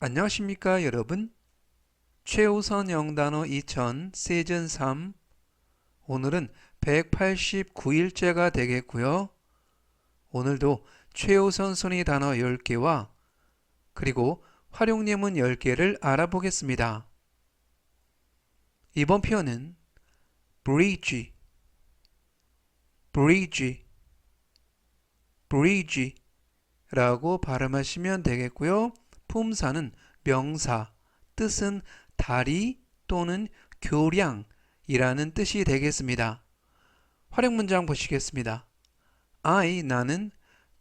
안녕하십니까 여러분? 최우선 영단어 2000 시즌 3 오늘은 189일째가 되겠고요. 오늘도 최우선 순위 단어 10개와 그리고 활용 예문 10개를 알아보겠습니다. 이번 표현은 bridge bridge bridge 라고 발음하시면 되겠고요 품사는 명사, 뜻은 다리 또는 교량이라는 뜻이 되겠습니다. 활용 문장 보시겠습니다. I 나는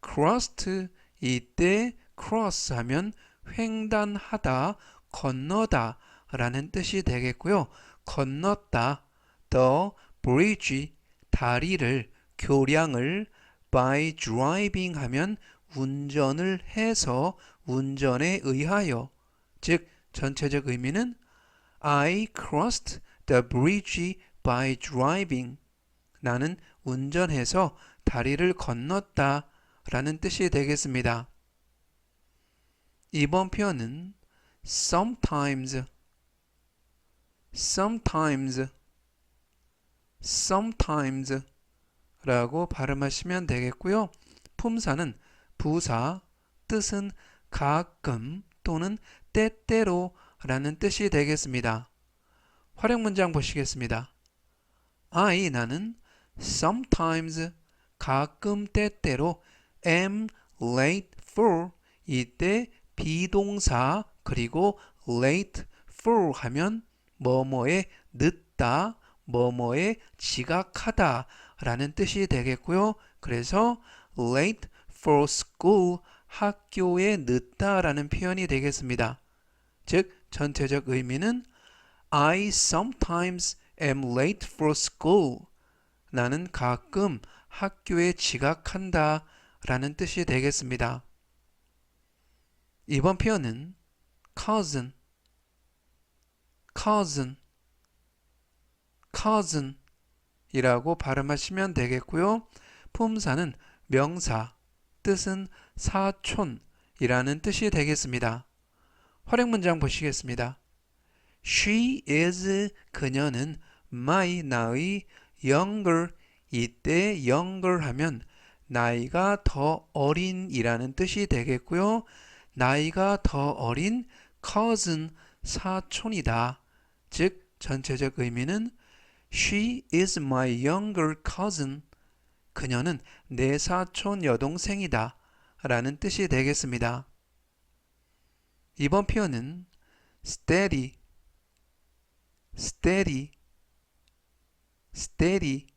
crossed 이때 cross 하면 횡단하다, 건너다 라는 뜻이 되겠고요. 건넜다, the bridge 다리를, 교량을 by driving 하면 운전을 해서 운전에 의하여 즉 전체적 의미는 I crossed the bridge by driving 나는 운전해서 다리를 건넜다 라는 뜻이 되겠습니다. 이번 표현은 sometimes sometimes sometimes 라고 발음하시면 되겠고요. 품사는 부사, 뜻은 가끔 또는 때때로 라는 뜻이 되겠습니다. 활용 문장 보시겠습니다. I 나는 sometimes 가끔 때때로 am late for 이때 비동사 그리고 late for 하면 뭐뭐에 늦다 뭐뭐에 지각하다 라는 뜻이 되겠고요. 그래서 late for school 학교에 늦다라는 표현이 되겠습니다. 즉 전체적 의미는 I sometimes am late for school. 나는 가끔 학교에 지각한다 라는 뜻이 되겠습니다. 이번 표현은 cousin, cousin, cousin 이라고 발음하시면 되겠고요. 품사는 명사, 뜻은 사촌이라는 뜻이 되겠습니다. 활용 문장 보시겠습니다. She is 그녀는 my 나의 younger 이때 younger 하면 나이가 더 어린이라는 뜻이 되겠고요. 나이가 더 어린 cousin 사촌이다. 즉 전체적 의미는 She is my younger cousin. 그녀는 내 사촌 여동생이다. 라는 뜻이 되겠습니다. 이번 표현은 steady, steady, steady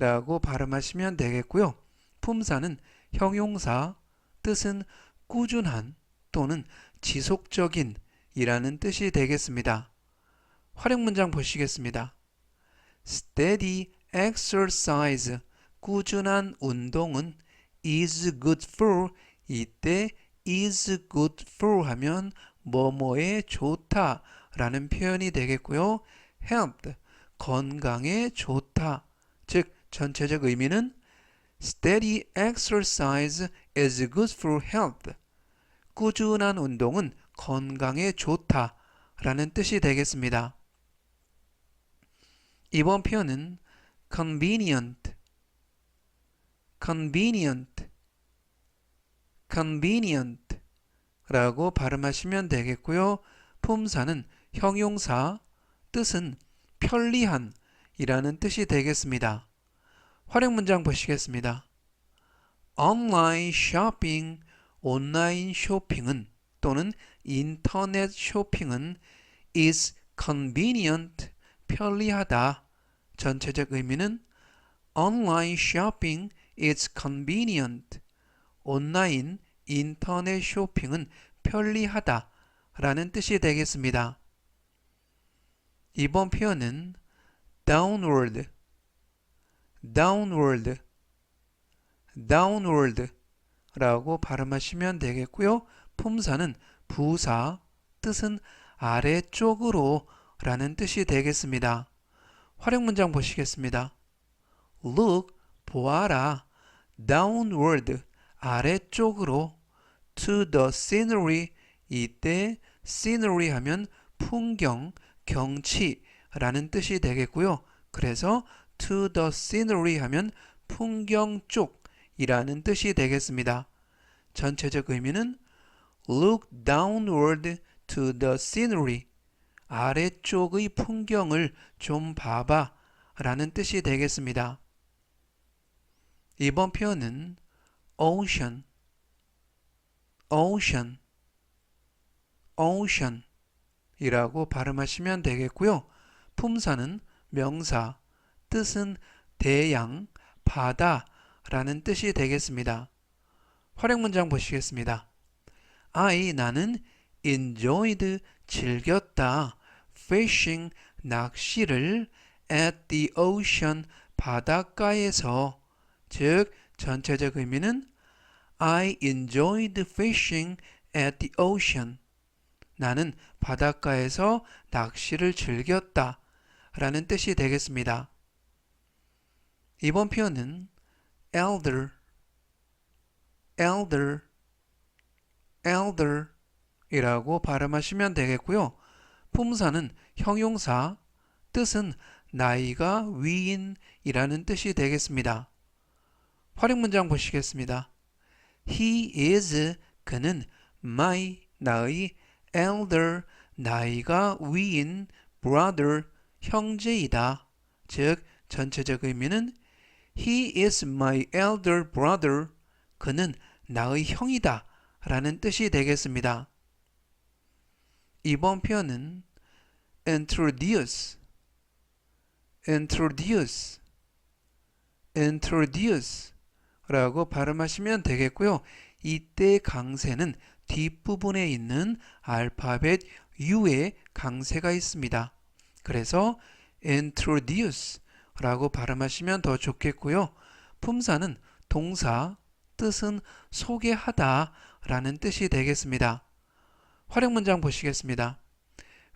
라고 발음하시면 되겠고요. 품사는 형용사, 뜻은 꾸준한 또는 지속적인 이라는 뜻이 되겠습니다. 활용 문장 보시겠습니다. steady exercise, 꾸준한 운동은 is good for 이때 is good for 하면 뭐뭐에 좋다 라는 표현이 되겠고요. health 건강에 좋다 즉 전체적 의미는 steady exercise is good for health 꾸준한 운동은 건강에 좋다 라는 뜻이 되겠습니다. 이번 표현은 convenient convenient, convenient 라고 발음하시면 되겠고요. 품사는 형용사, 뜻은 편리한 이라는 뜻이 되겠습니다. 활용 문장 보시겠습니다. 온라인 쇼핑, 온라인 쇼핑은 또는 인터넷 쇼핑은 is convenient, 편리하다. 전체적 의미는 온라 is convenient. 온라인 인터넷 쇼핑은 편리하다 라는 뜻이 되겠습니다. 이번 표현은 downward, downward, downward 라고 발음하시면 되겠고요. 품사는 부사, 뜻은 아래쪽으로 라는 뜻이 되겠습니다. 활용 문장 보시겠습니다. look, 보아라. Downward 아래쪽으로 to the scenery 이때 scenery 하면 풍경, 경치라는 뜻이 되겠고요. 그래서 to the scenery 하면 풍경 쪽이라는 뜻이 되겠습니다. 전체적 의미는 look downward to the scenery 아래쪽의 풍경을 좀 봐봐 라는 뜻이 되겠습니다. 이번 표현은 ocean, ocean, ocean 이라고 발음하시면 되겠고요. 품사는 명사, 뜻은 대양, 바다 라는 뜻이 되겠습니다. 활용 문장 보시겠습니다. I 나는 enjoyed 즐겼다 fishing 낚시를 at the ocean 바닷가에서 즉 전체적 의미는 I enjoyed fishing at the ocean 나는 바닷가에서 낚시를 즐겼다 라는 뜻이 되겠습니다. 이번 표현은 elder, elder, elder 이라고 발음하시면 되겠고요. 품사는 형용사, 뜻은 나이가 위인이라는 뜻이 되겠습니다. 활용 문장 보시겠습니다. He is 그는 my 나의 elder 나이가 위인 brother 형제이다. 즉 전체적 의미는 He is my elder brother 그는 나의 형이다 라는 뜻이 되겠습니다. 이번 표현은 introduce, introduce, introduce 라고 발음하시면 되겠고요. 이때 강세는 뒷부분에 있는 알파벳 U에 강세가 있습니다. 그래서 introduce 라고 발음하시면 더 좋겠고요. 품사는 동사, 뜻은 소개하다 라는 뜻이 되겠습니다. 활용 문장 보시겠습니다.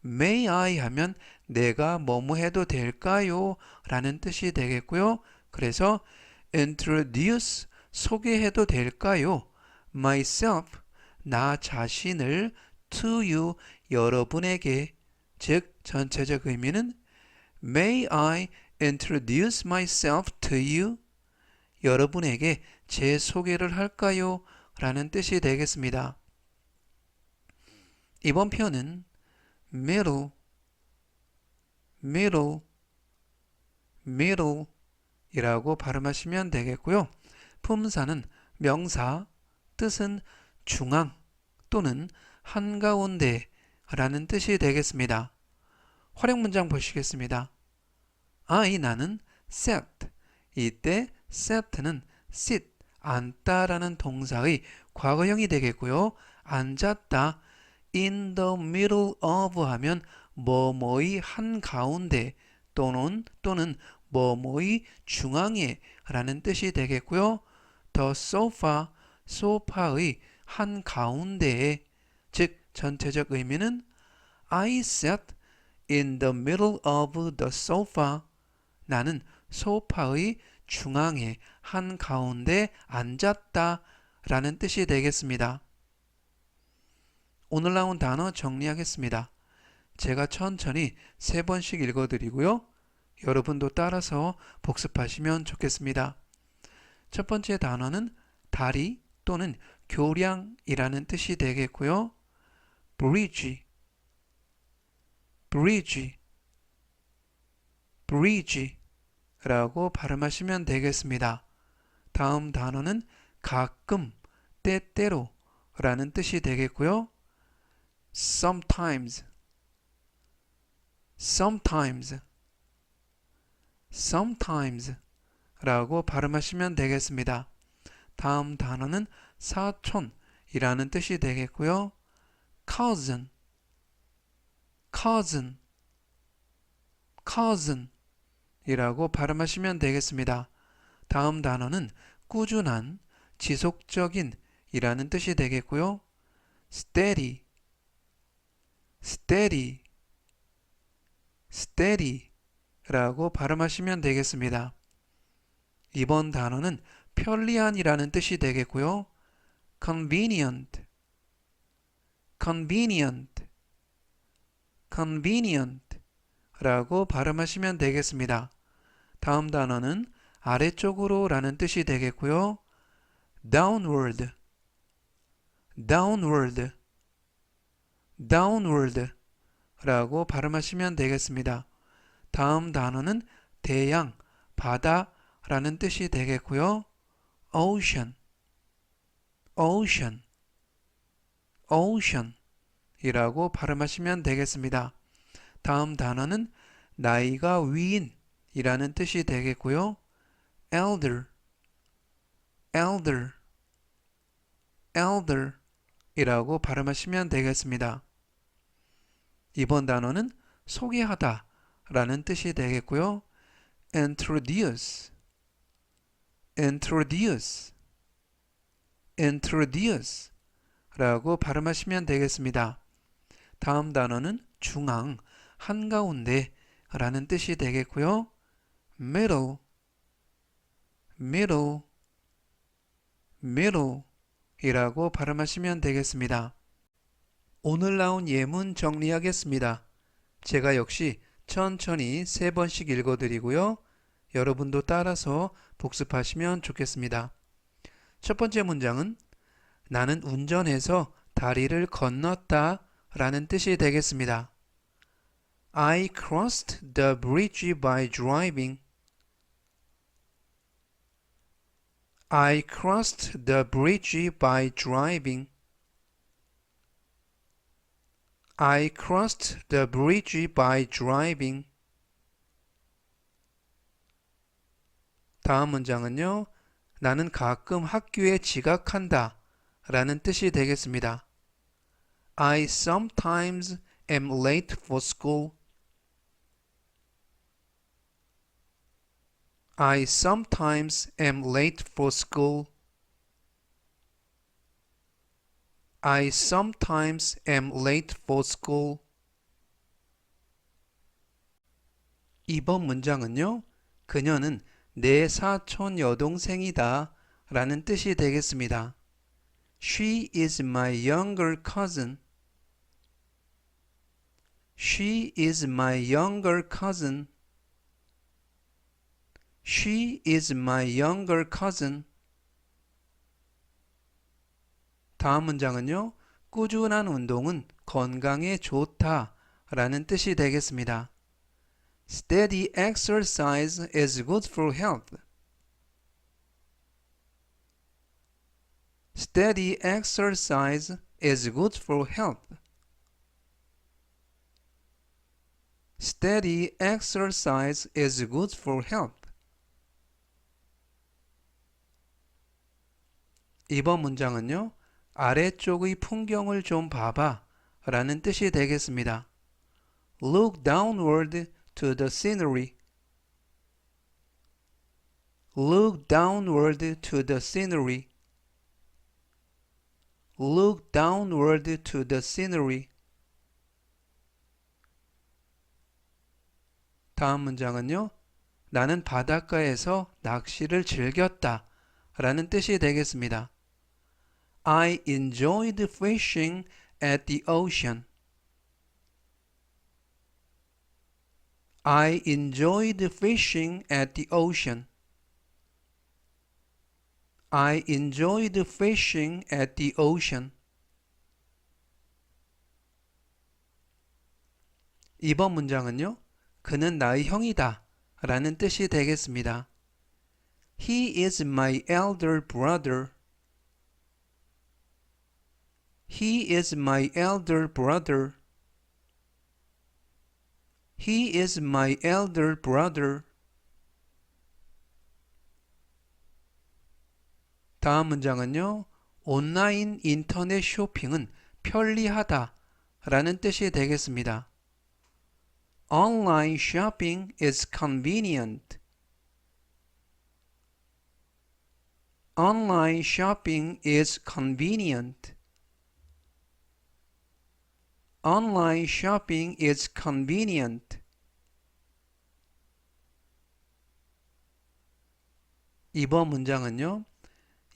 May I 하면 내가 뭐뭐 해도 될까요? 라는 뜻이 되겠고요. 그래서 introduce 소개해도 될까요? myself 나 자신을 to you 여러분에게 즉 전체적 의미는 May I introduce myself to you? 여러분에게 제 소개를 할까요? 라는 뜻이 되겠습니다. 이번 표현은 middle, middle, middle 이라고 발음하시면 되겠고요. 품사는 명사, 뜻은 중앙 또는 한가운데 라는 뜻이 되겠습니다. 활용 문장 보시겠습니다. I 나는 sat 이때 sat는 sit 앉다라는 동사의 과거형이 되겠고요. 앉았다 in the middle of 하면 뭐뭐의 한가운데 또는 또는 뭐뭐의 중앙에 라는 뜻이 되겠고요. the sofa 소파의 한 가운데에 즉 전체적 의미는 I sat in the middle of the sofa 나는 소파의 중앙에 한 가운데 앉았다 라는 뜻이 되겠습니다. 오늘 나온 단어 정리하겠습니다. 제가 천천히 세 번씩 읽어드리고요. 여러분도 따라서 복습하시면 좋겠습니다. 첫 번째 단어는 다리 또는 교량이라는 뜻이 되겠고요. bridge, bridge, bridge 라고 발음하시면 되겠습니다. 다음 단어는 가끔, 때때로 라는 뜻이 되겠고요. sometimes, sometimes, sometimes 라고 발음하시면 되겠습니다. 다음 단어는 사촌이라는 뜻이 되겠고요. cousin, cousin, cousin 이라고 발음하시면 되겠습니다. 다음 단어는 꾸준한, 지속적인 이라는 뜻이 되겠고요. steady, steady, steady 라고 발음하시면 되겠습니다. 이번 단어는 편리한이라는 뜻이 되겠고요. convenient, convenient, convenient 라고 발음하시면 되겠습니다. 다음 단어는 아래쪽으로 라는 뜻이 되겠고요. downward, downward, downward 라고 발음하시면 되겠습니다. 다음 단어는 대양, 바다 라는 뜻이 되겠고요. ocean, ocean, ocean 이라고 발음하시면 되겠습니다. 다음 단어는 나이가 위인 이라는 뜻이 되겠고요. elder, elder, elder 이라고 발음하시면 되겠습니다. 이번 단어는 소개하다 라는 뜻이 되겠고요. introduce, introduce, introduce 라고 발음하시면 되겠습니다. 다음 단어는 중앙, 한가운데 라는 뜻이 되겠고요. middle, middle, middle 이라고 발음하시면 되겠습니다. 오늘 나온 예문 정리하겠습니다. 제가 역시 천천히 세 번씩 읽어드리고요. 여러분도 따라서 복습하시면 좋겠습니다. 첫 번째 문장은 나는 운전해서 다리를 건넜다 라는 뜻이 되겠습니다. I crossed the bridge by driving. I crossed the bridge by driving. I crossed the bridge by driving. 다음 문장은요. 나는 가끔 학교에 지각한다 라는 뜻이 되겠습니다. I sometimes am late for school. I sometimes am late for school. I sometimes am late for school. 이번 문장은요. 그녀는 내 사촌 여동생이다 라는 뜻이 되겠습니다. She is my younger cousin. She is my younger cousin. She is my younger cousin. 다음 문장은요. 꾸준한 운동은 건강에 좋다 라는 뜻이 되겠습니다. Steady exercise is good for health. Steady exercise is good for health. Steady exercise is good for health. 이번 문장은요. 아래쪽의 풍경을 좀 봐봐 라는 뜻이 되겠습니다. Look downward to the scenery. Look downward to the scenery. Look downward to the scenery. 다음 문장은요. 나는 바닷가에서 낚시를 즐겼다 라는 뜻이 되겠습니다. I enjoyed fishing at the ocean. I enjoyed fishing at the ocean. I enjoyed fishing at the ocean. 이번 문장은요. 그는 나의 형이다 라는 뜻이 되겠습니다. He is my elder brother. He is my elder brother. He is my elder brother. 다음 문장은요. 온라인 인터넷 쇼핑은 편리하다 라는 뜻이 되겠습니다. Online shopping is convenient. Online shopping is convenient. Online shopping is convenient. 이번 문장은요.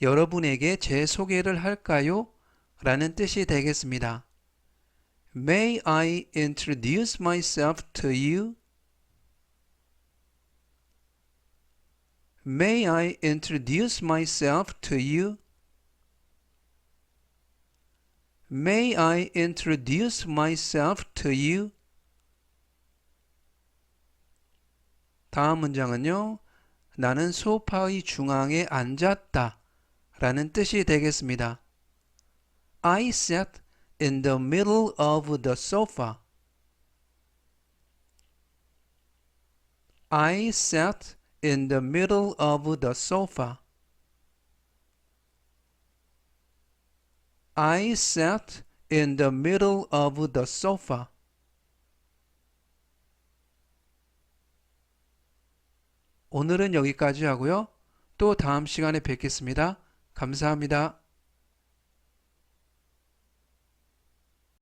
여러분에게 제 소개를 할까요? 라는 뜻이 되겠습니다. May I introduce myself to you? May I introduce myself to you? May I introduce myself to you? 다음 문장은요. 나는 소파의 중앙에 앉았다 라는 뜻이 되겠습니다. I sat in the middle of the sofa. I sat in the middle of the sofa. I sat in the middle of the sofa. 오늘은 여기까지 하고요. 또 다음 시간에 뵙겠습니다. 감사합니다.